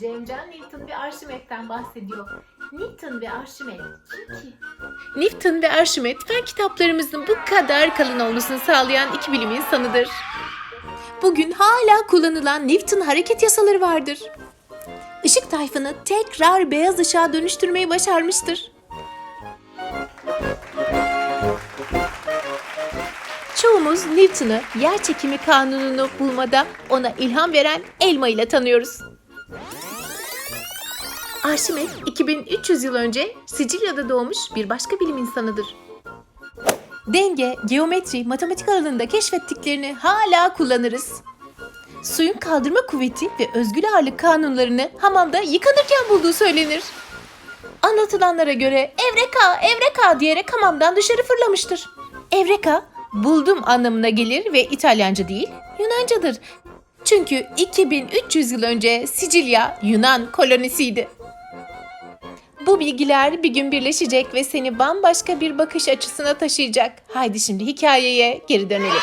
Cemcan Newton ve Arşimet'ten bahsediyor. Newton ve Arşimet kim ki? Newton ve Arşimet fen kitaplarımızın bu kadar kalın olmasını sağlayan iki bilim insanıdır. Bugün hala kullanılan Newton hareket yasaları vardır. Işık tayfını tekrar beyaz ışığa dönüştürmeyi başarmıştır. Çoğumuz Newton'u yer çekimi kanununu bulmada ona ilham veren elma ile tanıyoruz. Arşimet 2300 yıl önce Sicilya'da doğmuş bir başka bilim insanıdır. Denge, geometri, matematik alanında keşfettiklerini hala kullanırız. Suyun kaldırma kuvveti ve özgül ağırlık kanunlarını hamamda yıkanırken bulduğu söylenir. Anlatılanlara göre Evreka, Evreka diyerek hamamdan dışarı fırlamıştır. Evreka, buldum anlamına gelir ve İtalyanca değil, Yunancadır. Çünkü 2300 yıl önce Sicilya Yunan kolonisiydi. Bu bilgiler bir gün birleşecek ve seni bambaşka bir bakış açısına taşıyacak. Haydi şimdi hikayeye geri dönelim.